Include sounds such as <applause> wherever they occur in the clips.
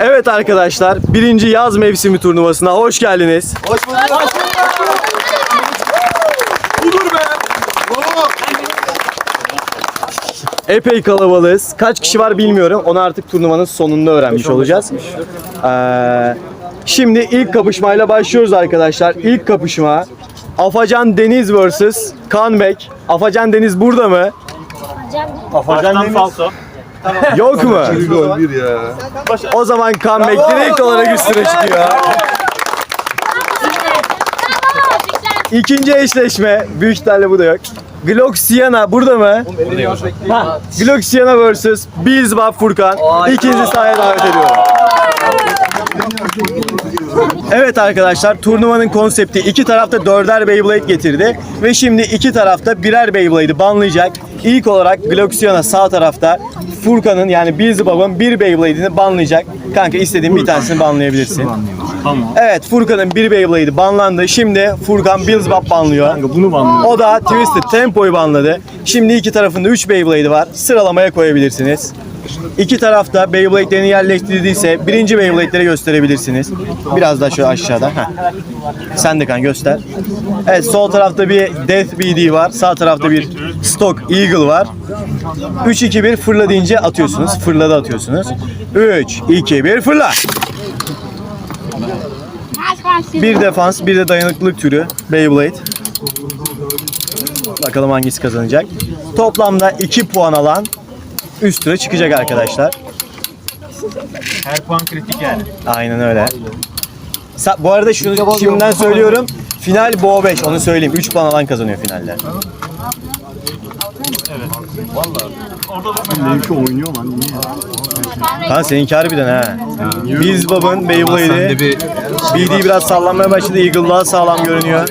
Evet arkadaşlar, birinci yaz mevsimi turnuvasına hoş geldiniz. Epey kalabalığız. Kaç kişi var bilmiyorum. Onu artık turnuvanın sonunda öğrenmiş olacağız. Ee, şimdi ilk kapışmayla başlıyoruz arkadaşlar. İlk kapışma Afacan Deniz vs. Kanbek. Afacan Deniz burada mı? Afacan Deniz yok mu? Gol bir ya. O zaman Kanbek direkt olarak üstüne çıkıyor. İkinci eşleşme. Büyük ihtimalle bu da yok. Glock Siena burada mı? Ha, Glock Siena vs. Bilzbab Furkan. İkinizi sahaya davet ediyorum. Evet arkadaşlar turnuvanın konsepti iki tarafta dörder Beyblade getirdi ve şimdi iki tarafta birer Beyblade'i banlayacak. İlk olarak Gloxiana sağ tarafta Furkan'ın yani Beelzebub'un bir Beyblade'ini banlayacak. Kanka istediğin bir tanesini banlayabilirsin. Evet Furkan'ın bir Beyblade'i banlandı. Şimdi Furkan Beelzebub banlıyor. Bunu banlıyor. O da Twisted Tempo'yu banladı. Şimdi iki tarafında 3 Beyblade'i var. Sıralamaya koyabilirsiniz. İki tarafta Beyblade'lerini yerleştirdiyse birinci Beyblade'leri gösterebilirsiniz. Biraz daha şöyle aşağıda. Heh. Sen de kan göster. Evet sol tarafta bir Death BD var. Sağ tarafta bir Stock Eagle var. 3-2-1 fırla deyince atıyorsunuz. Fırladı atıyorsunuz. 3, 2, 1 fırla. Bir defans, bir de dayanıklılık türü Beyblade. Bakalım hangisi kazanacak. Toplamda 2 puan alan üst tura çıkacak arkadaşlar. Her puan kritik yani. Aynen öyle. Sa- bu arada şunu şimdiden söylüyorum. Final Bo 5 onu söyleyeyim. 3 puan alan kazanıyor finalde. Benimki oynuyor lan. Niye? Lan seninki harbiden ha. Biz babın Beyblade'i bir BD biraz sallanmaya başladı. Eagle daha sağlam görünüyor.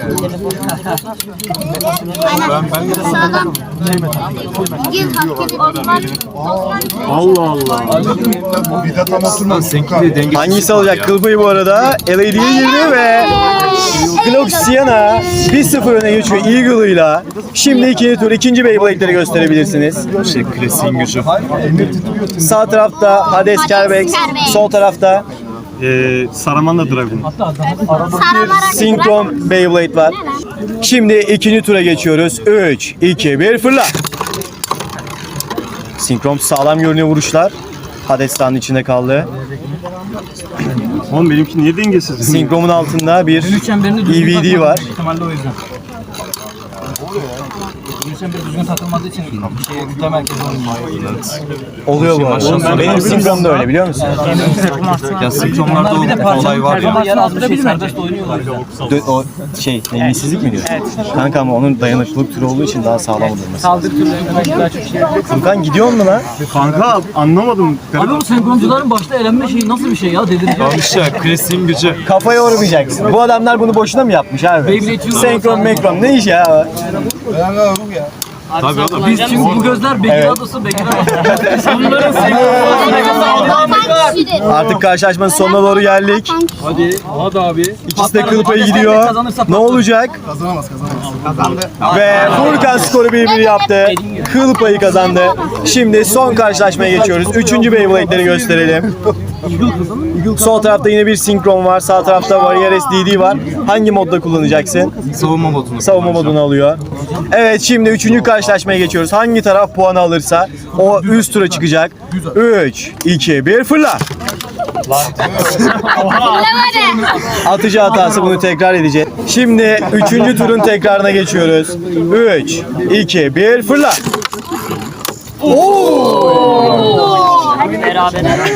Sağlam. Gel hak edip Osman. Allah Allah. Seninki de. Hangisi alacak? Kılpayı bu arada LAD'ye girdi ve Glock Sienna 1-0 öne geçiyor Eagle'ıyla. Şimdi ikinci tur ikinci Beyblade'leri gösterebilirsiniz. Şey klasiğin gücü. Sağ tarafta Hades Kerbex, sol tarafta Ee, Saramanda Dragon. Synchron Beyblade var. Şimdi ikinci tura geçiyoruz. 3, 2, 1 fırla. Synchron sağlam görünüyor vuruşlar. Hades sahanın içinde kaldı. Oğlum benimki niye dengesiz? Synchron'un altında bir EVD var. O. Gümüşen bir düzgün takılmadığı için şey kütle merkezi olmuyor. Oluyor bu arada. Benim Synchron da öyle biliyor musun? Ya sıkıntımlarda o bir de olay var ya. Yer az bir şey serbest oynuyorlar. Dö- o şey dengesizlik mi diyor? Kanka ama onun dayanıklılık türü olduğu için daha sağlam olur mesela. Saldır türlerine daha çok şey. Furkan gidiyor mu lan? Kanka anlamadım. Abi bu senkroncuların başta elenme şeyi nasıl bir şey ya delireceğim. İşte klasiğin gücü. Kafa yormayacaksın. Bu adamlar bunu boşuna mı yapmış abi? Beyblade Senkron mekron ne iş ya? Tabii oğlum. Biz çünkü bu gözler Bekir Evet. adası Bekir adası. Bunların <laughs> kişidir. Artık karşılaşmanın sonuna doğru geldik. Hadi. Hadi abi. İkisi de kıl payı gidiyor. Ne olacak? Ve Furkan skoru 1-1 yaptı. Kıl payı kazandı. Şimdi son karşılaşmaya geçiyoruz. Üçüncü Beyblade'leri gösterelim. <laughs> Sol tarafta yine bir sinkron var. Sağ tarafta Warrior SDD var. Hangi modda kullanacaksın? Savunma modunu. Savunma modunu alıyor. Evet şimdi üçüncü karşılaşmaya geçiyoruz. Hangi taraf puan alırsa o üst tura çıkacak. 3, 2, 1 fırla. Atıcı hatası bunu tekrar edecek. Şimdi üçüncü turun tekrarına geçiyoruz. 3, 2, 1 fırla.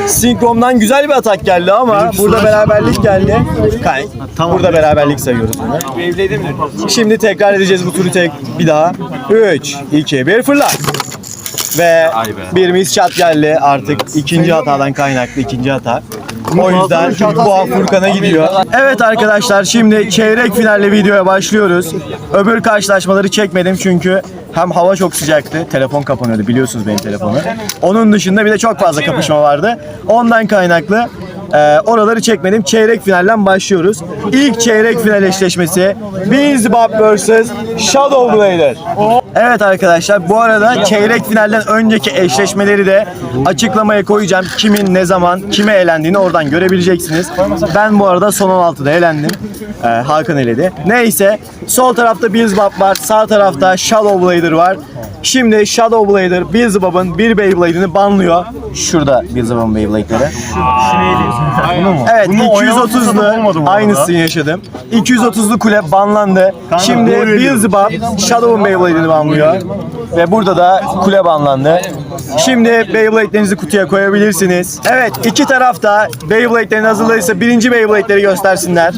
Sinkron'dan güzel bir atak geldi ama burada beraberlik geldi. Kay. Burada beraberlik sayıyoruz bunu. Şimdi tekrar edeceğiz bu turu tek bir daha. 3, 2, 1 fırla. Ve bir miss shot geldi artık ikinci hatadan kaynaklı ikinci hata. O yüzden bu an Furkan'a gidiyor. Evet arkadaşlar şimdi çeyrek finalle videoya başlıyoruz. Öbür karşılaşmaları çekmedim çünkü hem hava çok sıcaktı. Telefon kapanıyordu biliyorsunuz benim telefonu. Onun dışında bir de çok fazla kapışma vardı. Ondan kaynaklı e, oraları çekmedim. Çeyrek finalden başlıyoruz. İlk çeyrek final eşleşmesi Beelzebub vs Shadow Blader. Evet arkadaşlar bu arada çeyrek finalden önceki eşleşmeleri de açıklamaya koyacağım. Kimin ne zaman kime elendiğini oradan görebileceksiniz. Ben bu arada son 16'da elendim. Ee, Hakan eledi. Neyse sol tarafta Beelzebub var. Sağ tarafta Shadow Blader var. Şimdi Shadow Blader Beelzebub'un bir Beyblade'ini banlıyor. Şurada Beelzebub'un Beyblade'leri. Evet Bunu oynamak fırsatı 230'lu bulmadım bu arada. aynısını yaşadım. 230'lu kule banlandı. Şimdi Beelzebub Shadow'un Beyblade'ini banlıyor. Ve burada da kule banlandı. Şimdi Beyblade'lerinizi kutuya koyabilirsiniz. Evet iki tarafta Beyblade'lerini hazırladıysa birinci Beyblade'leri göstersinler.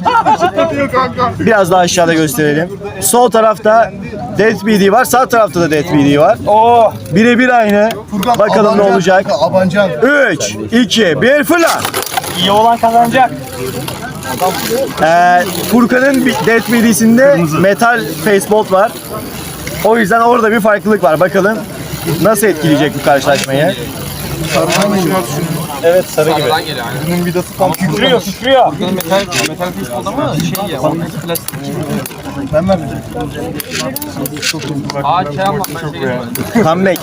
Biraz daha aşağıda gösterelim. Sol tarafta Death BD var. Sağ tarafta da Death BD var. Birebir aynı. Bakalım ne olacak. Abancan. 3, 2, 1 fırla. İyi olan kazanacak. Ee, Furkan'ın bir Death BD'sinde metal facebolt var. O yüzden orada bir farklılık var. Bakalım nasıl etkileyecek bu karşılaşmayı. Evet sarı gibi. Bunun vidası tam Titriyor, titriyor. Metal, metal pistol ama şey ya, onun plastik. Ben vermeyeceğim. Aa şey ama ben şey yapmadım. Comeback.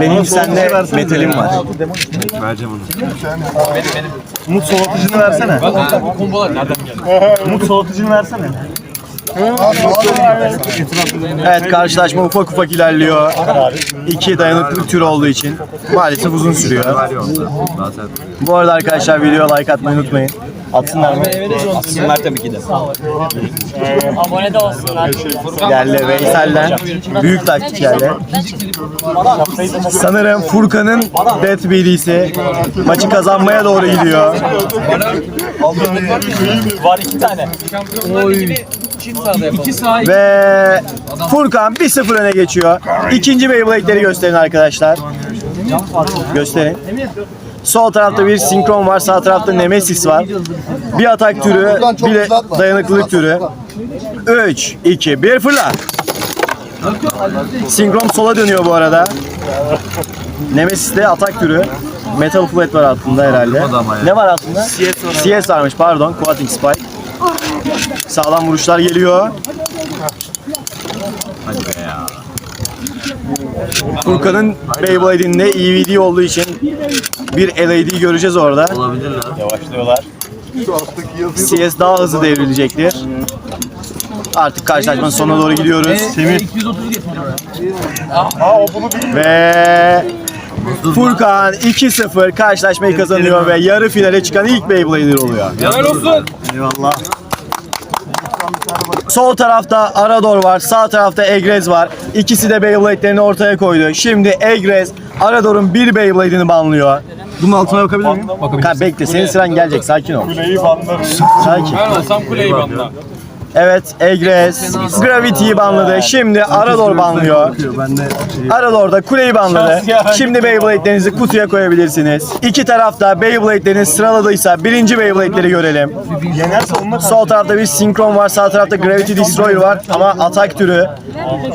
Benim sende metalim var. Vereceğim onu. Umut soğutucunu versene. Bu kombolar nereden geldi? Umut soğutucunu versene. Evet karşılaşma ufak ufak ilerliyor. İki dayanıklı tür olduğu için maalesef uzun sürüyor. Bu arada arkadaşlar videoya like atmayı unutmayın. Atsınlar mı? Atsınlar tabii ki de. Abone de olsunlar. Geldi Veysel'den. Büyük taktik geldi. Sanırım Furkan'ın Death BD'si maçı kazanmaya doğru gidiyor. Var iki tane. İki sağ, iki Ve Furkan 1-0 öne geçiyor. İkinci Beyblade'leri gösterin arkadaşlar. Gösterin. Sol tarafta bir sinkron var, sağ tarafta Nemesis var. Bir atak türü, bir de dayanıklılık türü. 3, 2, 1 fırla. Sinkron sola dönüyor bu arada. Nemesis de atak türü. Metal Flat var altında herhalde. Ne var altında? CS varmış pardon. Quadratic Spike. Sağlam vuruşlar geliyor. Furkan'ın Beyblade'inde EVD olduğu için bir LAD göreceğiz orada. Yavaşlıyorlar. CS daha hızlı devrilecektir. Artık karşılaşmanın sonuna doğru gidiyoruz. Semih. Ve Furkan 2-0 karşılaşmayı kazanıyor ve yarı finale çıkan ilk Beyblade'ler oluyor. Helal olsun. Eyvallah. Sol tarafta Arador var, sağ tarafta Egrez var. İkisi de Beyblade'lerini ortaya koydu. Şimdi Egrez Arador'un bir Beyblade'ini banlıyor. Bunun altına bakabilir miyim? Kanka bekle, senin sıran gelecek. Sakin ol. Kuleyi banlarım. Sakin. Ben olsam kuleyi banla. Evet, Egrez Gravity'yi banladı. Şimdi Arador banlıyor. De Arador da kuleyi banladı. Şimdi Beyblade'lerinizi kutuya koyabilirsiniz. İki tarafta Beyblade'lerini sıraladıysa birinci Beyblade'leri görelim. Sol tarafta bir Synchron var, sağ tarafta Gravity Destroyer var ama atak türü.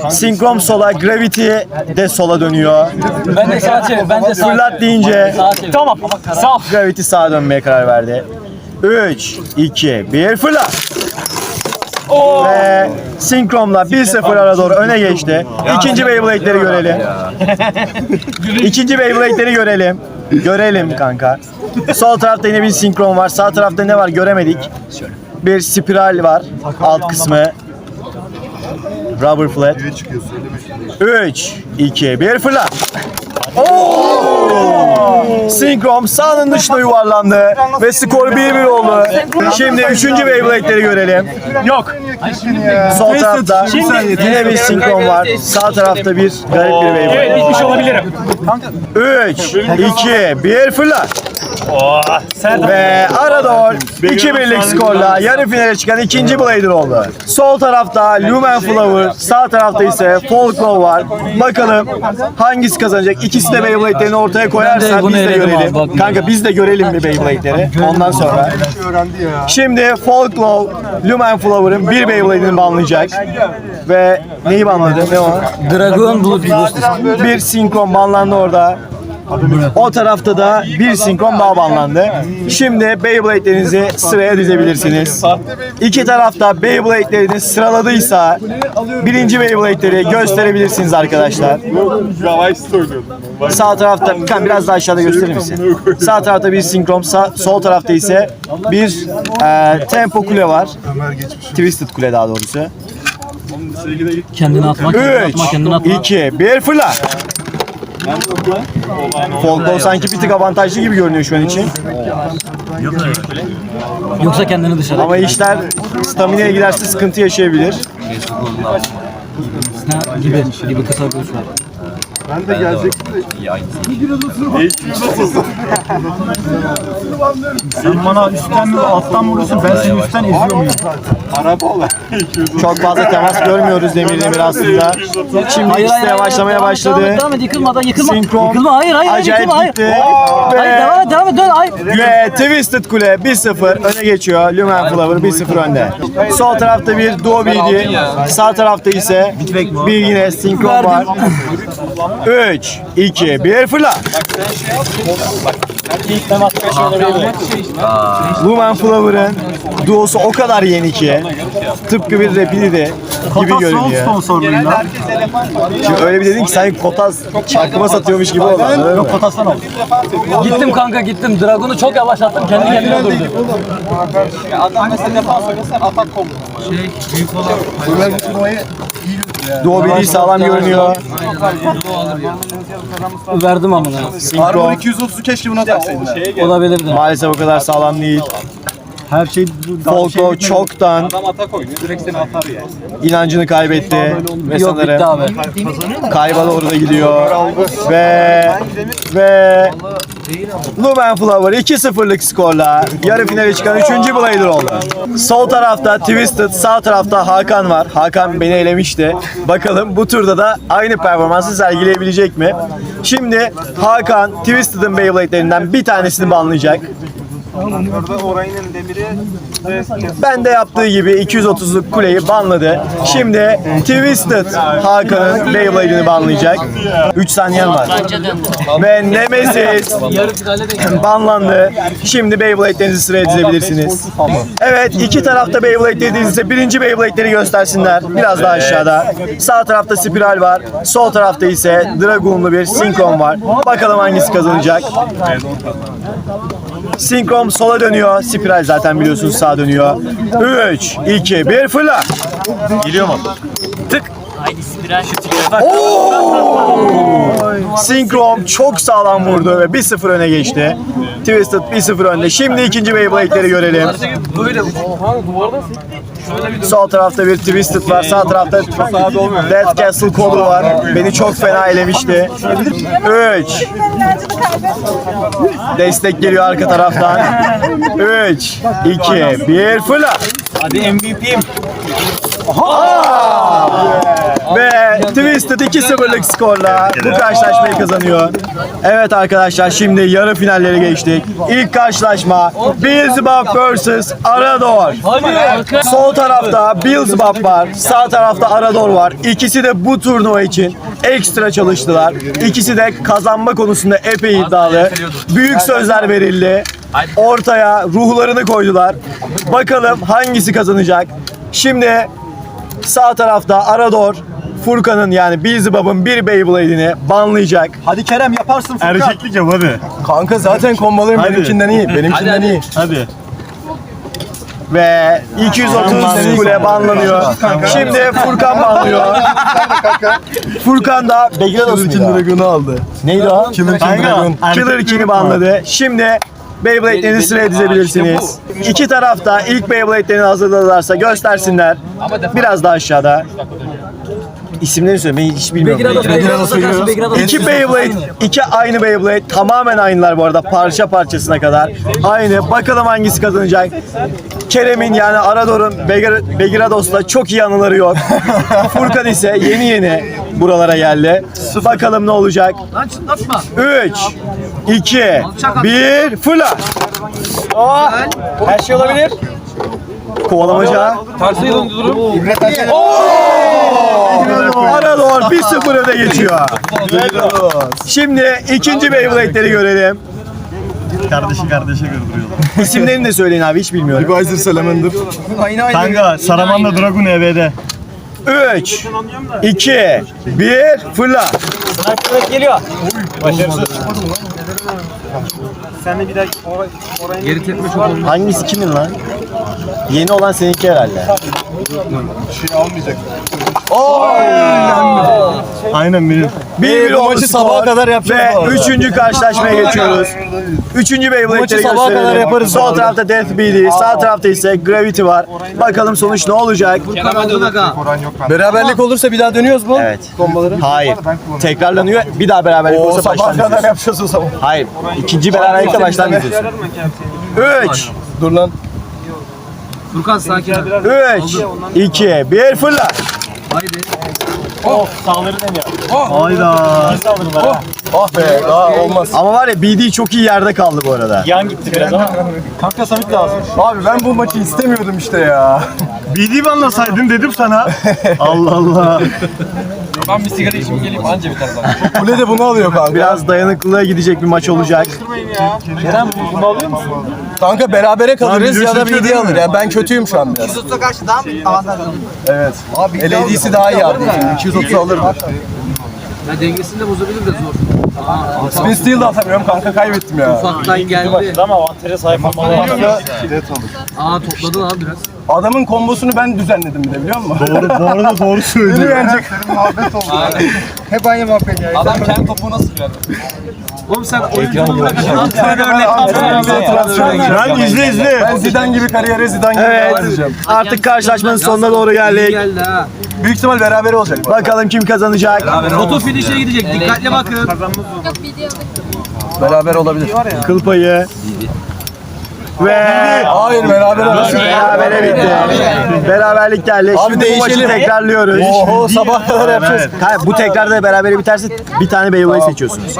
Synchron sola, Gravity de sola dönüyor. Ben de sağa çevir, ben de sağa Fırlat deyince. Tamam. Sağ. Gravity sağa dönmeye karar verdi. 3, 2, 1 fırlat. Ve Synchron'la 1-0 ara doğru öne geçti. İkinci Beyblade'leri görelim. <laughs> İkinci Beyblade'leri görelim. Görelim kanka. Sol tarafta yine bir Synchron var. Sağ tarafta ne var göremedik. Bir spiral var. Alt kısmı. Rubber flat. 3, 2, 1 fırlat. Syncrom sahanın dışına yuvarlandı ve skor 1-1 oldu. Şimdi 3. Beyblade'leri görelim. Yok. Sol tarafta yine bir Syncrom var. Sağ tarafta bir garip bir Beyblade. Evet bitmiş olabilirim. 3, 2, 1 fırla. Ve Arador 2 birlik skorla yarı finale çıkan ikinci Blader oldu. Sol tarafta Lumen Flower, sağ tarafta ise Folklore var. Bakalım hangisi kazanacak? İkisi de Beyblade'lerini ortaya koyarsa biz de görelim. Kanka biz de görelim bir Beyblade'leri ondan sonra. Şimdi Folklore, Lumen Flower'ın bir Beyblade'ini banlayacak. Ve neyi banladı? Ne o? Dragon Blood. Bir sinkron banlandı orada. O tarafta da bir sinkron daha banlandı. Şimdi Beyblade'lerinizi sıraya dizebilirsiniz. İki tarafta Beyblade'lerini sıraladıysa birinci Beyblade'leri gösterebilirsiniz arkadaşlar. Sağ tarafta kan biraz daha aşağıda gösterir misin? Sağ tarafta bir sinkron, sağ, sol tarafta ise bir e, tempo kule var. Twisted kule daha doğrusu. Kendini atmak, kendini 3, atmak, kendini atmak. 2, 1 fırla. Folklore sanki bir tık avantajlı gibi görünüyor şu an için. Yoksa kendini dışarı. Ama işler stamina'ya giderse sıkıntı yaşayabilir. Ha, gibi, gibi kısa görüş var. Ben de gelecektim de. Sen bana üstten mi alttan vurursun ben seni üstten eziyor muyum? Araba olan. <laughs> Çok fazla temas görmüyoruz Demir Demir aslında. Şimdi ikisi de yavaşlamaya Devam başladı. et, devam et, yıkılmadan yıkılma. Sinkron. Yıkılma, hayır, hayır, hayır, Acayip yıkılma, hayır. gitti. Hayır, devam et, devam et, dön, hayır. Ve Twisted Kule 1-0 öne geçiyor. Lumen Flower 1-0 önde. Sol tarafta bir Duo BD. Sağ tarafta ise bir yine sinkron var. <laughs> 3, 2, 1 fırla. Lumen Flower'ın duosu o kadar yeni ki tıpkı bir Rapid'i gibi görünüyor. sponsorluğunda. Şimdi öyle bir dedin ki sanki Kotas çakma satıyormuş gibi oldu. anladın mı? Kotastan al. Gittim kanka gittim. Dragon'u çok yavaşlattım. Kendi kendine durdu. Ömer bu turnuvayı Duo BD sağlam görünüyor. Verdim amına. Sinkron 230'u keşke buna taksaydın. Olabilirdi. maalesef o kadar sağlam değil. Her şey Folko çoktan inancını kaybetti ve Yok bitti sanırım abi. kayba doğru da gidiyor. Ve ve Lumen Flower 2-0'lık skorla yarı finale çıkan 3. Blader oldu. Sol tarafta Twisted, sağ tarafta Hakan var. Hakan beni elemişti. Bakalım bu turda da aynı performansı sergileyebilecek mi? Şimdi Hakan Twisted'ın Beyblade'lerinden bir tanesini banlayacak. Orada demiri Ben de yaptığı gibi 230'luk kuleyi banladı. Şimdi Twisted Hakan'ın Beyblade'ini banlayacak. 3 saniyen var. Ve Nemesis banlandı. Şimdi Beyblade'lerinizi sıraya dizebilirsiniz. Evet iki tarafta Beyblade dediğinizde birinci Beyblade'leri göstersinler. Biraz daha aşağıda. Sağ tarafta Spiral var. Sol tarafta ise Dragon'lu bir Synchron var. Bakalım hangisi kazanacak. Synchron sola dönüyor. Spiral zaten biliyorsunuz sağa dönüyor. 3, 2, 1 fırla. Geliyor mu? Haydi spiral. Synchron çok sağlam vurdu ve 1-0 öne geçti. Twisted 1-0 önde. Şimdi ikinci Beyblade'leri görelim. Sol tarafta bir Twisted var. Sağ tarafta Death Castle kolu var. Beni çok fena elemişti. 3 Destek geliyor arka taraftan. 3 2 1 fırla. Hadi MVP'yim. Ve Twisted 2-0'lık skorla bu karşılaşmayı kazanıyor. Evet arkadaşlar şimdi yarı finallere geçtik. İlk karşılaşma Beelzebub vs Arador. Sol tarafta Beelzebub var. Sağ tarafta Arador var. İkisi de bu turnuva için ekstra çalıştılar. İkisi de kazanma konusunda epey iddialı. Büyük sözler verildi. Ortaya ruhlarını koydular. Bakalım hangisi kazanacak. Şimdi Sağ tarafta Arador Furkan'ın yani Beelzebub'un bir Beyblade'ini banlayacak. Hadi Kerem yaparsın Furkan. erkeklik yap hadi. Kanka zaten kombalarım benimkinden iyi. Benimkinden iyi. Hadi. Ve 230 kule banlanıyor. Şimdi Furkan banlıyor. Furkan da Begrados muydu? Dragon'u aldı. Neydi o? Killer King Dragon. Killer King'i banladı. Şimdi Beyblade'lerini sıraya dizebilirsiniz. İki tarafta ilk Beyblade'lerini hazırladılarsa göstersinler. Biraz daha aşağıda. İsimlerini söyle ben hiç bilmiyorum. Begrados, Begrados. İki Beyblade, iki aynı Beyblade. Tamamen aynılar bu arada parça parçasına kadar. Aynı. Bakalım hangisi kazanacak. Kerem'in yani Arador'un Begrados'la çok iyi anıları yok. <laughs> Furkan ise yeni yeni buralara geldi. Bakalım ne olacak. 3, 2, 1, fırla. Her şey olabilir. Kovalamaca. Tersi döndü durum. Erçel. Arador 1-0 öne geçiyor. Şimdi ikinci Beyblade'leri görelim. Kardeşi kardeşe gördürüyorlar. İsimlerini de söyleyin abi hiç bilmiyorum. Budweiser Salamander. Kanka Saramanda Dragon EV'de. 3, 2, 1, fırla. geliyor. Geri tepme çok olmaz. Hangisi kimin lan? Yeni olan seninki herhalde. Aynen benim. Bir bir maçı sabaha kadar yapacağız Ve üçüncü karşılaşmaya geçiyoruz. Üçüncü Beyblade'leri sabaha kadar gösterelim. yaparız bu Sol arada. tarafta Death BD, sağ tarafta ise Gravity var. Bakalım sonuç ne olacak? Beraberlik olursa bir daha dönüyoruz mu? Evet. Hayır. Tekrarlanıyor. Bir daha beraberlik olursa baştan kadar yapacağız o zaman. Hayır. İkinci beraberlikte baştan izliyorsun. 3, Dur lan. Furkan sakin ol. 3, 2, 1 fırla. Haydi. Hayda. Ah be daha olmaz. Ama var ya BD çok iyi yerde kaldı bu arada. Kanka Samit lazım. Abi ben bu maçı istemiyordum işte ya. <laughs> BD banlasaydın dedim sana. <laughs> Allah Allah. Ben bir sigara içeyim geleyim anca biter zaten. Kule de bunu alıyor kanka. Biraz dayanıklılığa gidecek bir maç olacak. Kanka berabere kalırız ya da BD alır. Yani ben kötüyüm şu an biraz. 130'a karşı daha mı avantajlı? Evet. LAD'si daha iyi abi. 230 alır. Ya dengesini de bozabilir de zor. Spin Steel de atamıyorum kanka kaybettim ya. Ufaktan geldi. Ama avantaja sahip olmalı. Aa topladın abi biraz. Adamın kombosunu ben düzenledim bir de biliyor musun? Doğru, bu arada doğru söylüyor. Beni yenecek. muhabbet oldu. Hep aynı muhabbet ya. Adam kendi topuğu nasıl verdi? Oğlum sen oyunculuğu bırakın. Ben izle izle. Ben Zidane gibi kariyere Zidane gibi Evet. devam edeceğim. Artık karşılaşmanın sonuna doğru geldik. Geldi ha. Büyük ihtimal beraber olacak. Bakalım kim kazanacak. Roto finish'e gidecek. Dikkatli bakın. Yok video. Beraber olabilir. Kıl payı. Ve Hayır beraber olacak. berabere bitti. Beraberlik geldi. Abi Şimdi bu maçı değişelim. tekrarlıyoruz. Oho sabah kadar yapacağız. Kanka, bu tekrarda berabere biterse bir tane Beyoğlu'yu seçiyorsunuz.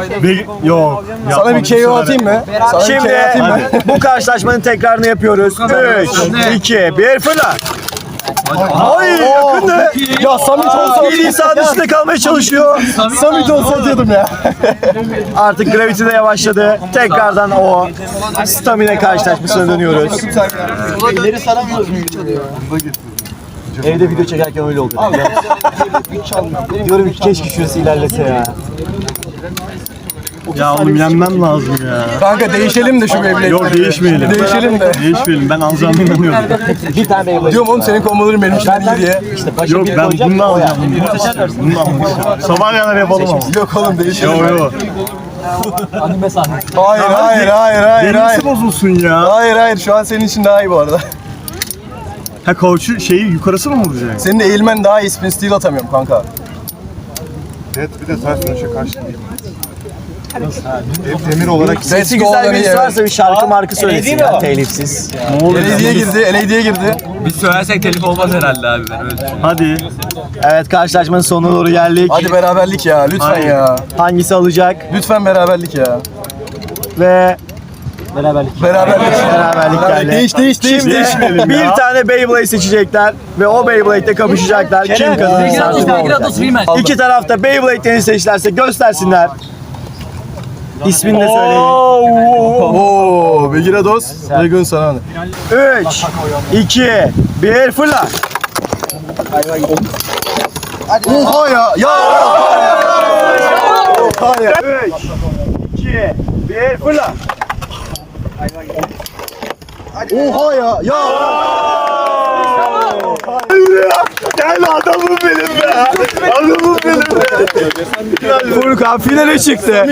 Yok. Sana bir KO atayım mı? Sana bir Şimdi KO atayım mı? bu karşılaşmanın tekrarını yapıyoruz. 3, 2, 1 fırla. Ay yakındı. Ya Samit olsa Biri sağ dışında kalmaya çalışıyor. Samit olsa atıyordum ya. <laughs> Artık Gravity de yavaşladı. Tekrardan o stamina karşılaşmasına dönüyoruz. Evde video çekerken öyle oldu. Diyorum ki keşke şurası ilerlese ya. Ya oğlum yenmem lazım ya. Kanka değişelim de şu Beyblade'leri. Yok değişmeyelim. Değişelim de. Değişmeyelim. Ben alacağımı inanıyorum. Bir tane Beyblade. Diyorum oğlum senin komboların benim için iyi diye. İşte başa Yok ben koyacak, bunu o alacağım. yani. Bunu alacağım. Sabah kadar yapalım ama. Yok oğlum değişelim. Yok yok. Hayır hayır hayır hayır hayır. bozulsun ya. Hayır hayır şu an senin için daha iyi bu arada. Ha koçu şeyi yukarısı mı vuracak? Senin eğilmen daha iyi spin steel atamıyorum kanka. Evet bir de ters dönüşe karşı değil. Hep demir olarak Sesi güzel birisi varsa bir şarkı marka söylesin ya telifsiz. LAD'ye girdi, LAD'ye girdi. Biz söylersek telif olmaz herhalde abi ben öyle Hadi. Evet karşılaşmanın sonuna doğru geldik. Hadi beraberlik ya lütfen Hayır. ya. Hangisi alacak Lütfen beraberlik ya. ve beraberlik. Beraberlik. Beraberlik geldi. Değiş değiş değiş. Şimdi Değişmeyelim bir ya. tane Beyblade seçecekler ve o Beyblade'de kapışacaklar. Kim kazanırsa. İki tarafta Beyblade'lerini seçtilerse göstersinler. İsmini de söyleyin. Oo, Begirados, Dragon sana. 3, 2, 1 fırla. Oha ya. Ya. Hayır. 3, 2, 1 fırla. Oha ya. Ya. Gel adamım benim be. Adamım benim be. Furkan finale çıktı.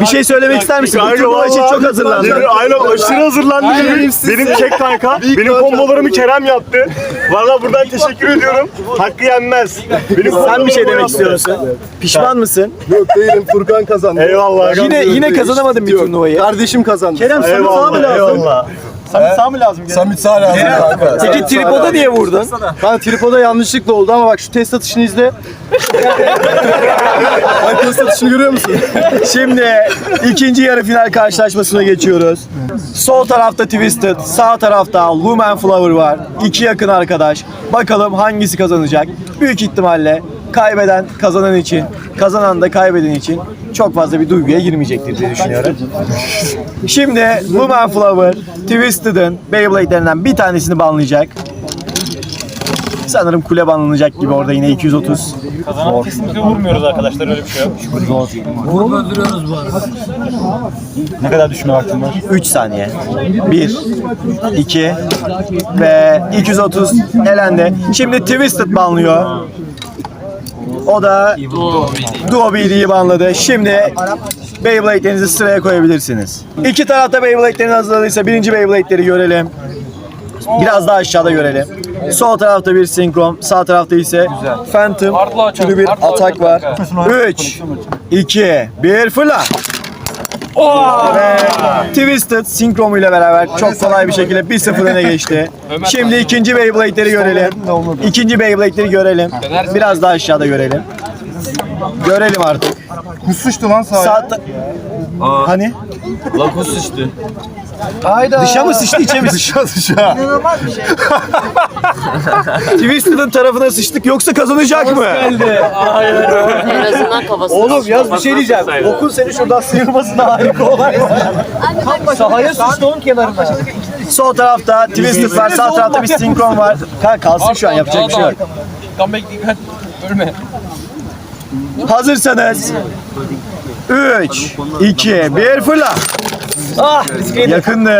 bir şey söylemek ister misin? Bu turnuva için çok hazırlandın. Aynen aşırı hazırlandı. Benim, benim kek kanka. Benim kombolarımı Kerem yaptı. Valla buradan teşekkür ediyorum. Hakkı yenmez. Benim Sen bir şey demek istiyorsun. Pişman mısın? Yok değilim. Furkan kazandı. Eyvallah. Yine yine kazanamadın bir turnuvayı. Kardeşim kazandı. Kerem sana eyvallah, abi lazım. Eyvallah. Samet sağ mı lazım? Samit sağ lazım kanka. Peki tripoda niye vurdun? Ben tripoda yanlışlıkla oldu ama bak şu test atışını izle. <laughs> bak test atışını görüyor musun? Şimdi ikinci yarı final karşılaşmasına geçiyoruz. Sol tarafta Twisted, sağ tarafta Lumen Flower var. İki yakın arkadaş. Bakalım hangisi kazanacak? Büyük ihtimalle kaybeden kazanan için, kazanan da kaybeden için çok fazla bir duyguya girmeyecektir diye düşünüyorum. Şimdi Lumen Flower, Twisted'ın Beyblade'lerinden bir tanesini banlayacak. Sanırım kule banlanacak gibi orada yine 230. Kazanan kesinlikle vurmuyoruz arkadaşlar öyle bir şey yok. Ne kadar düşünme vaktin var? 3 saniye. 1, 2 ve 230 elendi. Şimdi Twisted banlıyor. O da Duo BD'yi banladı. Şimdi Beyblade'lerinizi sıraya koyabilirsiniz. İki tarafta Beyblade'lerini hazırladıysa birinci Beyblade'leri görelim. Biraz daha aşağıda görelim. Sol tarafta bir Synchron, sağ tarafta ise Phantom türü bir atak var. 3, 2, 1 fırla. Ve Twisted Synchron ile beraber çok kolay bir şekilde 1-0 öne geçti. <laughs> Şimdi ikinci Beyblade'leri görelim. İkinci Beyblade'leri görelim. Biraz daha aşağıda görelim. Görelim artık. Kuş sıçtı lan sağa. Sağ ta- Hani? Lakos sıçtı. Dışa mı sıçtı içe mi <laughs> sıçtı? Dışa dışa. <laughs> Twisted'ın tarafına sıçtık yoksa kazanacak mı? En azından kafasını Oğlum yaz bir şey diyeceğim. Okun seni şuradan sıyırmasında harika olay var. Sahaya sıçtı onun kenarına. Sol tarafta Twisted var, sağ tarafta bir Synchron var. Kanka kalsın şu an yapacak bir şey yok. Comeback dikkat. Ölme. Hazırsanız 3, 2, 1 fırla. Ah, yakındı.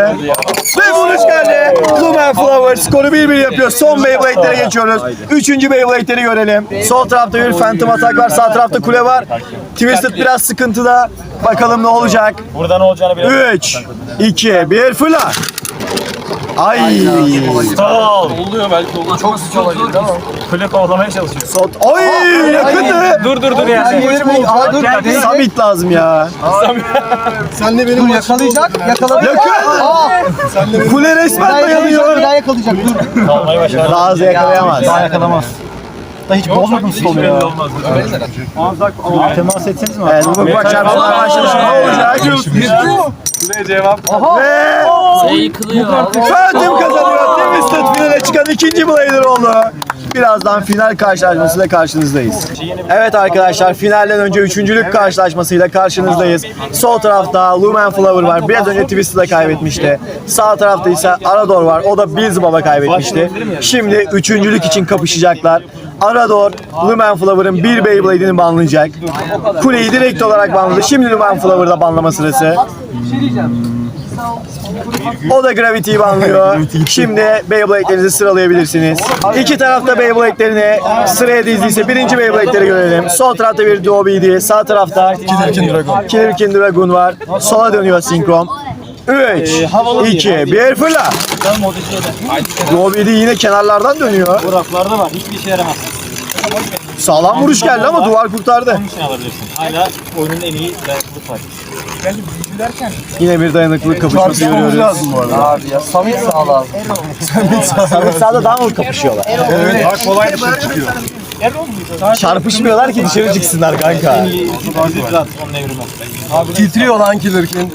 Ve vuruş geldi. Lumen Flower skoru 1-1 yapıyor. Son Beyblade'lere geçiyoruz. Üçüncü Beyblade'leri görelim. Sol tarafta bir Phantom atak var. Sağ tarafta kule var. Twisted biraz sıkıntıda. Bakalım ne olacak. Burada ne olacağını bilemem. 3, 2, 1 fırla. Ay. Oluyor belki olur. Çok sıç olabilir ama. Kule kovalamaya çalışıyor. Sol. Ay yakındı. Dur dur dur ya. Aa, dur. Sabit lazım ya. Sen de benim yakalayacak. Yakaladı. Yakın. Kule resmen dayanıyor. yakalayacak. Dur. Kalmayı başardı. Daha yakalayamaz. Daha yakalamaz. Da hiç bozmadın stolu ya. Temas etseniz mi? Evet, bu bak çarpmalar başlamış. Ne olacak? Buraya cevap. Ve yıkılıyor. Phantom kazanıyor. Twisted finale çıkan ikinci Blader oldu. Birazdan final karşılaşmasıyla karşınızdayız. Evet arkadaşlar finalden önce üçüncülük karşılaşmasıyla karşınızdayız. Sol tarafta Lumen Flower var. Biraz önce Twisted'a kaybetmişti. Sağ tarafta ise Arador var. O da Beelzebub'a kaybetmişti. Şimdi üçüncülük için kapışacaklar. Arador, Lumen Flower'ın bir Beyblade'ini banlayacak. Kuleyi direkt olarak banladı. Şimdi Lumen Flower'da banlama sırası. O da Gravity'yi banlıyor. <laughs> Şimdi Beyblade'lerinizi sıralayabilirsiniz. İki tarafta Beyblade'lerini sıraya dizdiyse birinci Beyblade'leri görelim. Sol tarafta bir BD, sağ tarafta Kilirkin Dragon. Killerkin Dragon var. Sola dönüyor Synchron. 3, 2, 1 fırla. BD yine kenarlardan dönüyor. Bu raflarda var. Hiçbir işe yaramaz. Sağlam vuruş geldi ama duvar kurtardı. Bunun için alabilirsin. Hala oyunun en iyi dayanıklılık var. Yine bir dayanıklılık kapışması Çarpışmamız görüyoruz. lazım bu arada. Abi ya. Samit sağ lazım. Samet sağda daha mı kapışıyorlar? Evet. Daha kolay bir şey çıkıyor. Çarpışmıyorlar ki dışarı çıksınlar kanka. Onun evrimi. Titriyor lan Kilirkin.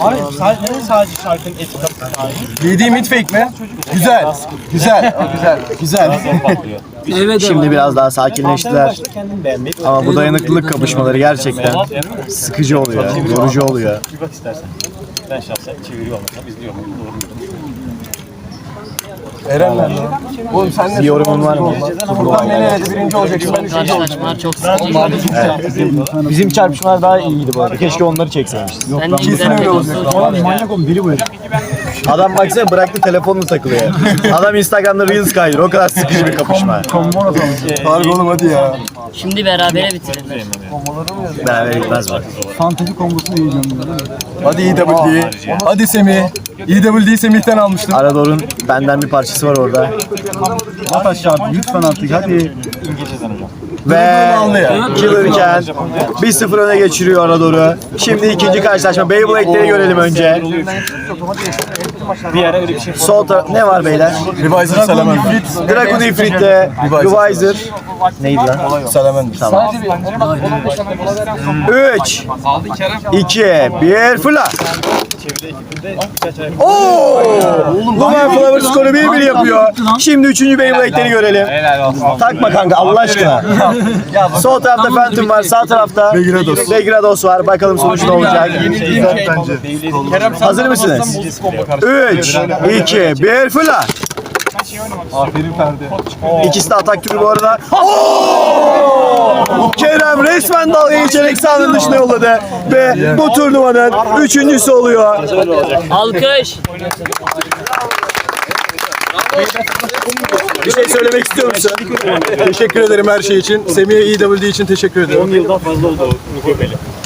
Abi sadece, sadece şarkının kapı. BD mid fake mi? Güzel. Güzel. Güzel. Güzel. Şimdi biraz daha sakinleştiler. Beğenmeyi. Ama bu dayanıklılık kapışmaları gerçekten sıkıcı oluyor, yorucu oluyor. Bir bak istersen. Ben şahsen çeviriyor olmasam izliyorum. Doğru. Eren nerede? Oğlum sen Bir yorumun var mı? Buradan beni eledi birinci olacaksın. Ben üçüncü olacağım. Çok sıkıntı. Bizim çarpışmalar daha iyiydi bu arada. Keşke onları çekseymişiz. Ben Kesin öyle olacak. Manyak oğlum deli bu herif. Adam baksana bıraktı telefonla takılıyor. Adam Instagram'da Reels kaydırıyor. O kadar sıkıcı bir kapışma. Harbi oğlum hadi ya. Şimdi berabere bitirelim. Beraber gitmez bak. Fantezi kombosunu yiyeceğim. Hadi EWD. Hadi Semih. EWD Semih'ten almıştım. Arador'un benden bir parçası var orada. At aşağı lütfen artık hadi. Ve Killerken 1-0 öne geçiriyor Anadolu. Şimdi ikinci karşılaşma. Beyblade'leri görelim önce. Sol taraf ne var beyler? Revisor'ı Salamander. Dragon Ifrit'te Revisor. Neydi lan? Salamander. Tamam. 3 2 1 fırla. Oo! Lumen Flower skoru 1-1 yapıyor. Şimdi 3. Beyblade'leri görelim. Takma kanka Allah aşkına. <laughs> Sol tarafta Phantom var, sağ tarafta Begrados. Begrados var. Bakalım sonuç ne olacak. Hazır mısınız? 3 2 1 fırla. İkisi de atak gibi bu arada. Oo! Kerem resmen dalga geçerek sahanın dışına yolladı. Ve bu turnuvanın üçüncüsü oluyor. Alkış. Bir şey söylemek istiyor musun? Teşekkür ederim her şey için. Semih'e EWD için teşekkür ederim.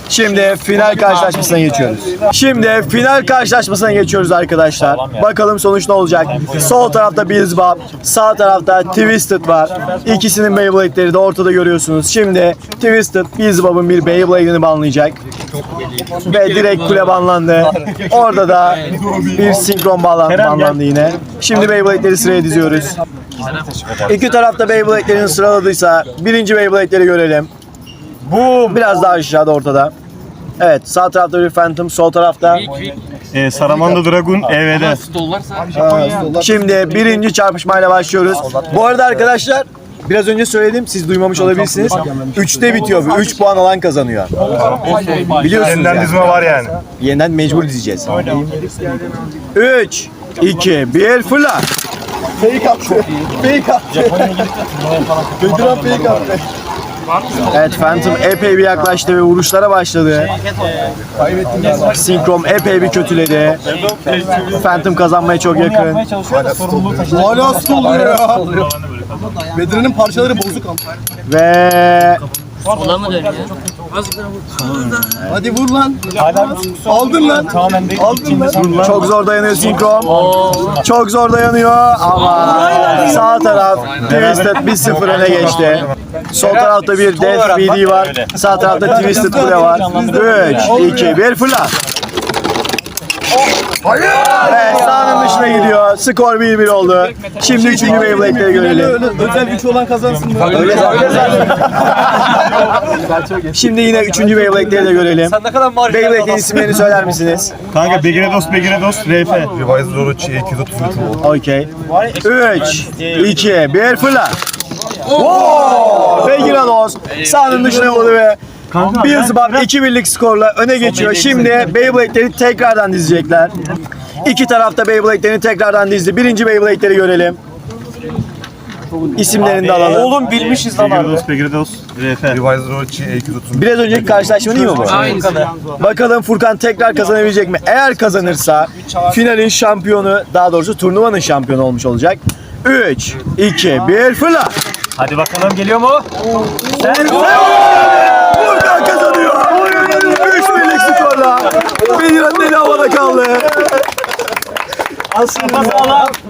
Şimdi final karşılaşmasına geçiyoruz. Şimdi final karşılaşmasına geçiyoruz arkadaşlar. Bakalım sonuç ne olacak? Sol tarafta Beelzebub, sağ tarafta Twisted var. İkisinin Beyblade'leri de ortada görüyorsunuz. Şimdi Twisted Beelzebub'un bir Beyblade'ini banlayacak. Ve direkt kule banlandı. Orada da bir sinkron bağlan banlandı yine. Şimdi Beyblade'leri sıraya diziyoruz. İki tarafta Beyblade'lerini sıraladıysa birinci Beyblade'leri görelim. Bu biraz daha aşağıda ortada. Evet sağ tarafta bir Phantom, sol tarafta. Ee, Saramanda Dragon EV'de. Şimdi birinci çarpışmayla başlıyoruz. Bu arada arkadaşlar biraz önce söyledim siz duymamış olabilirsiniz. Üçte bitiyor bu. Üç puan alan kazanıyor. Biliyorsunuz Yeniden yani. dizme var yani. Yeniden mecbur dizeceğiz. 3, 2, 1 fırla. Fake attı. Fake attı. Bedran fake attı. Evet Phantom epey bir yaklaştı ve vuruşlara başladı. Syncrom epey bir kötüledi. Phantom kazanmaya çok yakın. Hala oluyor ya. Bedran'ın parçaları bozuk ama. Ve Sola mı dönüyor? Hadi vur lan. Aldın lan. Aldın lan. çok zor dayanıyor Syncrom. Çok zor dayanıyor ama sağ taraf Twisted 1-0 öne geçti. Sol tarafta bir Death BD var. Sağ tarafta Twisted Kule var. 3, 2, 1 fırla. Evet sahanın dışına gidiyor. Skor 1-1 oldu. Şimdi 3. Beyblade'leri görelim. Özel güç olan kazansın. Öyle zaten. Şimdi yine 3. Beyblade'leri de görelim. Beyblade'in isimlerini söyler misiniz? Kanka Begredos Begredos RF. Revisor Orochi 230 Okey. 3, 2, 1 fırla. Wow! Ve Giranos sahanın dışına yolladı ve Beelzebub 2 birlik skorla öne geçiyor. Şimdi Beyblade'leri tekrardan dizecekler. İki tarafta Beyblade'lerini tekrardan dizdi. Birinci Beyblade'leri görelim. İsimlerini de alalım. Oğlum bilmişiz Begredos Begredos RF. Revisor Orochi 230 Biraz önceki karşılaşma değil mi bu? Bakalım Furkan tekrar kazanabilecek mi? Eğer kazanırsa finalin şampiyonu, daha doğrusu turnuvanın şampiyonu olmuş olacak. 3, 2, 1 fırla. Hadi bakalım geliyor mu? Furkan kazanıyor. 3 birlik skorla. Bedirhan deli havada kaldı.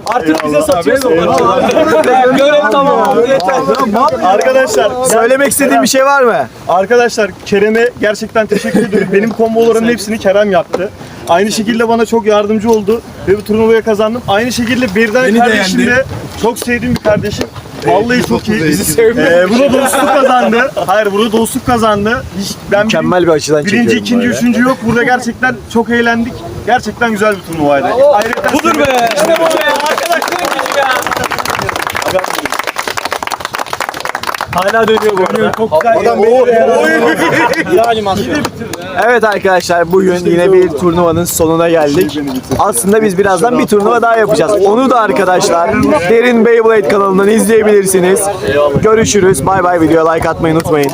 Artık bize satıyorsun. Görev tamam. Arkadaşlar, Söylemek istediğin bir şey var mı? arkadaşlar Kerem'e gerçekten teşekkür ediyorum. Benim kombolarımın hepsini Kerem yaptı. Aynı şekilde bana çok yardımcı oldu ve bu turnuvaya kazandım. Aynı şekilde Birden Beni de kardeşim de çok sevdiğim bir kardeşim. Vallahi çok iyi. Ee, burada dostluk kazandı. Hayır burada dostluk kazandı. Hiç, ben Mükemmel bir açıdan birinci, çekiyorum ikinci, böyle. üçüncü yok. Burada gerçekten çok eğlendik. Gerçekten güzel bir turnuvaydı. Ayrıca Budur be. Hala dönüyor bu arada. <laughs> Evet arkadaşlar bugün yine bir turnuvanın sonuna geldik. Aslında biz birazdan bir turnuva daha yapacağız. Onu da arkadaşlar Derin Beyblade kanalından izleyebilirsiniz. Görüşürüz. Bay bay. Videoya like atmayı unutmayın.